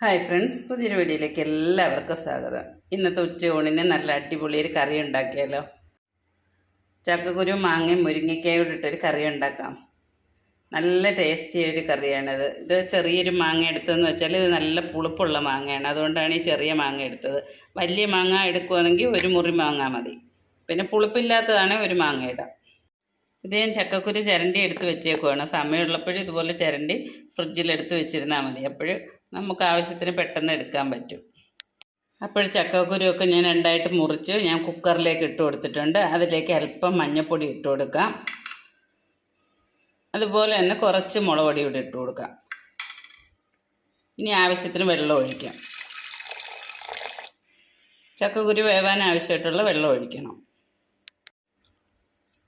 Hi friends പുതിയൊരു വീഡിയോയിലേക്ക് എല്ലാവർക്കും സ്വാഗതം. ഇന്നത്തെ ഉച്ചയൂണിന് നല്ല അടിപൊളി ഒരു കറി ഉണ്ടാക്കിയാലോ? ചക്കക്കുരു മാങ്ങയും മുരിങ്ങയ്ക്കായോട് ഇട്ടൊരു കറി ഉണ്ടാക്കാം. നല്ല ടേസ്റ്റി ഒരു കറിയാണിത്. ഇത് ചെറിയൊരു മാങ്ങ എടുത്തതെന്ന് വെച്ചാൽ ഇത് നല്ല പുളിപ്പുള്ള മാങ്ങയാണ്. അതുകൊണ്ടാണ് ഈ ചെറിയ മാങ്ങ എടുത്തത്. വലിയ മാങ്ങ എടുക്കുവാണെങ്കിൽ ഒരു മുറി മാങ്ങ മതി. പിന്നെ പുളിപ്പില്ലാത്തതാണ് ഒരു മാങ്ങ ഇടാം. ഇത് ഞാൻ ചക്കക്കുരു ചിരണ്ടി എടുത്ത് വെച്ചേക്കുവാണ്. സമയമുള്ളപ്പോഴും ഇതുപോലെ ചിരണ്ടി ഫ്രിഡ്ജിൽ എടുത്ത് വെച്ചിരുന്നാൽ മതി. അപ്പോൾ നമുക്ക് ആവശ്യത്തിന് പെട്ടെന്ന് എടുക്കാൻ പറ്റും. അപ്പോൾ ചക്കക്കുരുവൊക്കെ ഞാൻ രണ്ടായിട്ട് മുറിച്ച്. ഞാൻ കുക്കറിലേക്ക് ഇട്ട് കൊടുത്തിട്ടുണ്ട്. അതിലേക്ക് അല്പം മഞ്ഞൾപ്പൊടി ഇട്ട് കൊടുക്കാം. അതുപോലെ തന്നെ കുറച്ച് മുളക് പൊടി കൂടി ഇട്ട് കൊടുക്കാം. ഇനി ആവശ്യത്തിന് വെള്ളം ഒഴിക്കാം. ചക്കക്കുരു വേവാൻ ആവശ്യമായിട്ടുള്ള വെള്ളം ഒഴിക്കണം.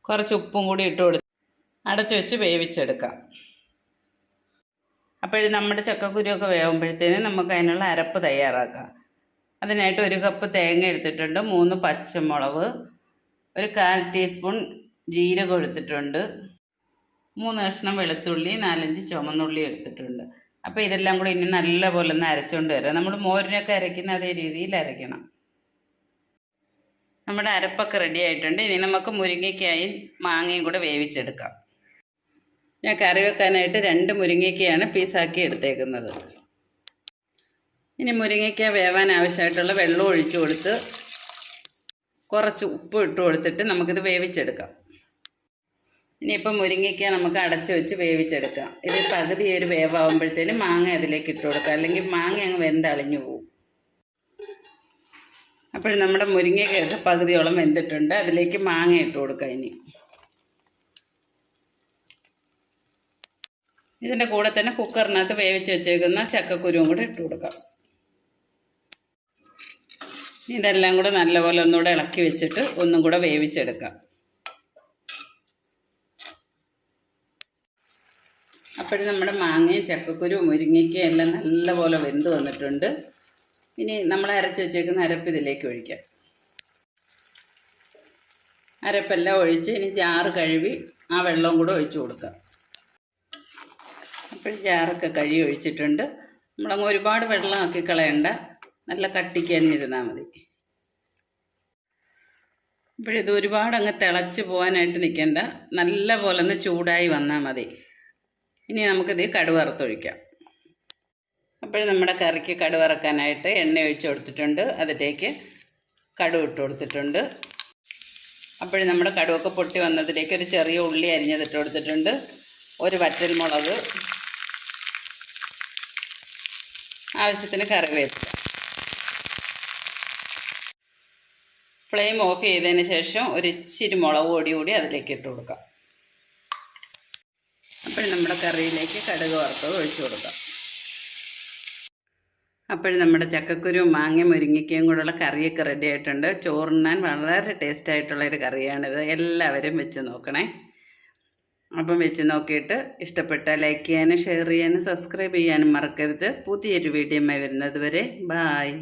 കുറച്ച് ഉപ്പും കൂടി ഇട്ട് കൊടുത്ത് അടച്ചു വെച്ച് വേവിച്ചെടുക്കാം. അപ്പോഴും നമ്മുടെ ചക്കക്കുരുവൊക്കെ വേവുമ്പോഴത്തേനും നമുക്ക് അതിനുള്ള അരപ്പ് തയ്യാറാക്കാം. അതിനായിട്ട് ഒരു കപ്പ് തേങ്ങ എടുത്തിട്ടുണ്ട് മൂന്ന് പച്ചമുളക് ഒരു കാൽ ടീസ്പൂൺ ജീരകം എടുത്തിട്ടുണ്ട് മൂന്ന് കഷ്ണം വെളുത്തുള്ളി നാലഞ്ച് ചുമന്നുള്ളി എടുത്തിട്ടുണ്ട്. അപ്പോൾ ഇതെല്ലാം കൂടി ഇനി നല്ലപോലെ ഒന്ന് അരച്ചുകൊണ്ട് വരാം. നമ്മൾ മോരിനൊക്കെ അരയ്ക്കുന്ന അതേ രീതിയിൽ അരയ്ക്കണം. നമ്മുടെ അരപ്പൊക്കെ റെഡി ആയിട്ടുണ്ട്. ഇനി നമുക്ക് മുരിങ്ങയ്ക്കായി മാങ്ങയും കൂടെ വേവിച്ചെടുക്കാം. ഞാൻ കറി വെക്കാനായിട്ട് രണ്ട് മുരിങ്ങയ്ക്കയാണ് പീസാക്കി എടുത്തേക്കുന്നത്. ഇനി മുരിങ്ങയ്ക്ക വേവാൻ ആവശ്യമായിട്ടുള്ള വെള്ളം ഒഴിച്ചു കൊടുത്ത് കുറച്ച് ഉപ്പ് ഇട്ട് കൊടുത്തിട്ട് നമുക്കിത് വേവിച്ചെടുക്കാം. ഇനിയിപ്പം മുരിങ്ങയ്ക്ക നമുക്ക് അടച്ചു വെച്ച് വേവിച്ചെടുക്കാം. ഇത് പകുതി ഒരു വേവാകുമ്പോഴത്തേനും മാങ്ങ അതിലേക്ക് ഇട്ട് കൊടുക്കുക അല്ലെങ്കിൽ മാങ്ങ അങ്ങ് വെന്തളിഞ്ഞു പോകും അപ്പോൾ നമ്മുടെ മുരിങ്ങയ്ക്കൊക്കെ പകുതിയോളം വെന്തിട്ടുണ്ട്. അതിലേക്ക് മാങ്ങ ഇട്ട് കൊടുക്കാം ഇനി. ഇതിന്റെ കൂടെ തന്നെ കുക്കറിനകത്ത് വേവിച്ച് വെച്ചേക്കുന്ന ചക്കക്കുരുവും കൂടെ ഇട്ട് കൊടുക്കാം. ഇതെല്ലാം കൂടെ നല്ലപോലെ ഒന്നുകൂടെ ഇളക്കി വെച്ചിട്ട് ഒന്നും കൂടെ വേവിച്ചെടുക്കാം. അപ്പോഴും നമ്മുടെ മാങ്ങയും ചക്കക്കുരു മുരിങ്ങയ്ക്കും എല്ലാം നല്ലപോലെ വെന്ത് വന്നിട്ടുണ്ട്. ഇനി നമ്മൾ അരച്ച് വെച്ചേക്കുന്ന അരപ്പ് ഇതിലേക്ക് ഒഴിക്കാം. അരപ്പെല്ലാം ഒഴിച്ച് ഇനി ജാറ് കഴുകി ആ വെള്ളവും കൂടെ ഒഴിച്ചു കൊടുക്കാം. അപ്പോൾ ജാറൊക്കെ കഴുകി ഒഴിച്ചിട്ടുണ്ട് നമ്മളങ്ങ് ഒരുപാട് വെള്ളമാക്കി കളയണ്ട. നല്ല കട്ടിക്ക് തന്നെ ഇരുന്നാൽ മതി. ഇപ്പോഴിത് ഒരുപാട് അങ്ങ് തിളച്ച് പോകാനായിട്ട് നിൽക്കണ്ട. നല്ല പോലെ ഒന്ന് ചൂടായി വന്നാൽ മതി. ഇനി നമുക്കിത് കടുവറുത്തൊഴിക്കാം അപ്പോൾ നമ്മുടെ കറിക്ക് കടുവറക്കാനായിട്ട് എണ്ണ ഒഴിച്ച് കൊടുത്തിട്ടുണ്ട്. അതിലേക്ക് കടുവ് ഇട്ട് കൊടുത്തിട്ടുണ്ട്. അപ്പോൾ നമ്മുടെ കടുവൊക്കെ പൊട്ടി വന്നതിലേക്ക് ഒരു ചെറിയ ഉള്ളി അരിഞ്ഞതിട്ട് കൊടുത്തിട്ടുണ്ട്. ഒരു വറ്റൽ മുളക് ആവശ്യത്തിന് കറിവേപ്പില ഫ്ലെയിം ഓഫ് ചെയ്തതിന് ശേഷം ഒരു ഇച്ചിരി മുളക് പൊടി കൂടി അതിലേക്ക് ഇട്ട് കൊടുക്കാം. അപ്പോൾ നമ്മുടെ കറിയിലേക്ക് കടുക് വറുത്തത് ഒഴിച്ചു കൊടുക്കാം. അപ്പോൾ നമ്മുടെ ചക്കക്കുരു മാങ്ങ മുരിങ്ങയ്ക്കയും കൂടെയുള്ള കറിയൊക്കെ റെഡി ആയിട്ടുണ്ട്. ചോറുണ്ണാൻ വളരെ ടേസ്റ്റ് ആയിട്ടുള്ളൊരു കറിയാണിത്. എല്ലാവരും വെച്ച് നോക്കണേ. അപ്പം വെച്ച് നോക്കിയിട്ട് ഇഷ്ടപ്പെട്ട ലൈക്ക് ചെയ്യാനും ഷെയർ ചെയ്യാനും സബ്സ്ക്രൈബ് ചെയ്യാനും മറക്കരുത്. പുതിയൊരു വീഡിയോ വരുന്നത് വരെ ബായ്